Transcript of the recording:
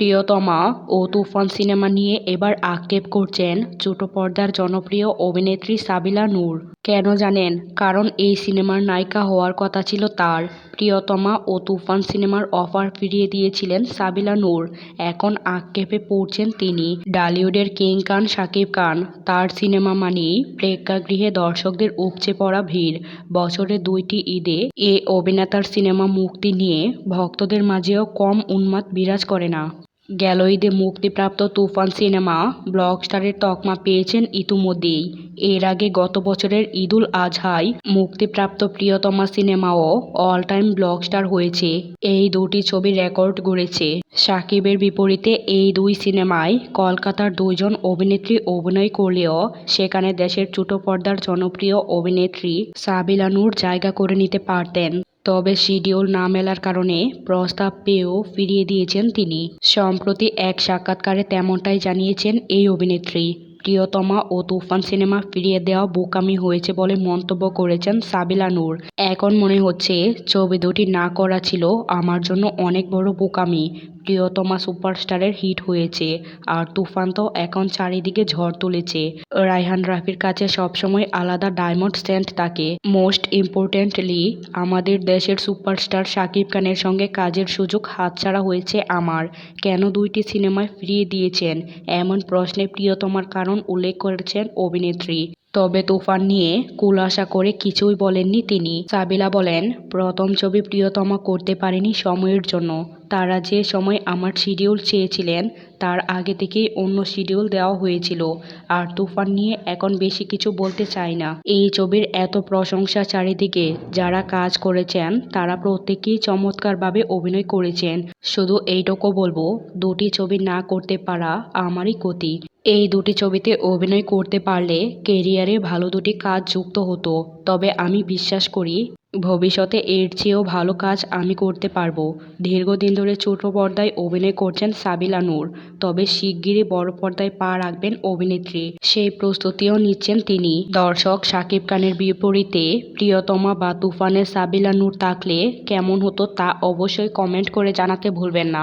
প্রিয়তমা ও তুফান সিনেমা নিয়ে এবার আক্ষেপ করছেন ছোট পর্দার জনপ্রিয় অভিনেত্রী সাবিলা নূর। কেন জানেন? কারণ এই সিনেমার নায়িকা হওয়ার কথা ছিল তার। প্রিয়তমা ও তুফান সিনেমার অফার ফিরিয়ে দিয়েছিলেন সাবিলা নূর। এখন আক্ষেপে পড়ছেন তিনি। ডালিউডের কিং খান শাকিব খান। তার সিনেমা মানেই প্রেক্ষাগৃহে দর্শকদের উপচে পড়া ভিড়। বছরে দুইটি ঈদে এ অভিনেতার সিনেমা মুক্তি নিয়ে ভক্তদের মাঝেও কম উন্মাদ বিরাজ করে না। গেল ঈদে মুক্তিপ্রাপ্ত তুফান সিনেমা ব্লকস্টারের তকমা পেয়েছেন ইতিমধ্যেই। এর আগে গত বছরের ঈদুল আজহায় মুক্তিপ্রাপ্ত প্রিয়তমা সিনেমাও অল টাইম ব্লকস্টার হয়েছে। এই দুটি ছবি রেকর্ড গড়েছে। সাকিবের বিপরীতে এই দুই সিনেমায় কলকাতার দুইজন অভিনেত্রী অভিনয় করলেও সেখানে দেশের ছোট পর্দার জনপ্রিয় অভিনেত্রী সাবিলা নূর জায়গা করে নিতে পারতেন। তবে শিডিউল না মেলার কারণে প্রস্তাব পেয়েও ফিরিয়ে দিয়েছেন তিনি। সম্প্রতি এক সাক্ষাৎকারে তেমনটাই জানিয়েছেন এই অভিনেত্রী। প্রিয়তমা ও তুফান সিনেমা ফিরিয়ে দেওয়া বোকামি হয়েছে বলে মন্তব্য করেছেন সাবিলা নূর। এখন মনে হচ্ছে, ছবি দুটি না করা ছিল আমার জন্য অনেক বড় বোকামি। প্রিয়তমা সুপারস্টারের হিট হয়েছে আর তুফান তো এখন চারিদিকে ঝড় তুলেছে। রায়হান রাফির কাছে সবসময় আলাদা ডায়মন্ড সেন্ট থাকে। মোস্ট ইম্পর্টেন্টলি আমাদের দেশের সুপারস্টার শাকিব খানের সঙ্গে কাজের সুযোগ হাতছাড়া হয়েছে আমার। কেন দুইটি সিনেমায় ফিরিয়ে দিয়েছেন? এমন প্রশ্নে প্রিয়তমার কারণ উল্লেখ করেছেন অভিনেত্রী। তবে তুফান নিয়ে কুলাসা করে কিছুই বলেননি তিনি। সাবিলা বলেন, প্রথম ছবি প্রিয়তমা করতে পারেনি সময়ের জন্য। তারা যে সময় আমার শিডিউল চেয়েছিলেন, তার আগে থেকেই অন্য শিডিউল দেওয়া হয়েছিল। আর তুফান নিয়ে এখন বেশি কিছু বলতে চাই না। এই ছবির এত প্রশংসা চারিদিকে, যারা কাজ করেছেন, তারা প্রত্যেকেই চমৎকারভাবে অভিনয় করেছেন। শুধু এইটুকু বলব, দুটি ছবি না করতে পারা আমারই ক্ষতি। এই দুটি ছবিতে অভিনয় করতে পারলে কেরিয়ারে ভালো দুটি কাজ যুক্ত হতো। তবে আমি বিশ্বাস করি ভবিষ্যতে এর চেয়েও ভালো কাজ আমি করতে পারব। দীর্ঘদিন ধরে ছোট পর্দায় অভিনয় করছেন সাবিলা নূর। তবে শিগগিরই বড় পর্দায় পা রাখবেন অভিনেত্রী। সেই প্রস্তুতিও নিচ্ছেন তিনি। দর্শক শাকিব খানের বিপরীতে প্রিয়তমা বা তুফানের সাবিলা নূর থাকলে কেমন হতো তা অবশ্যই কমেন্ট করে জানাতে ভুলবেন না।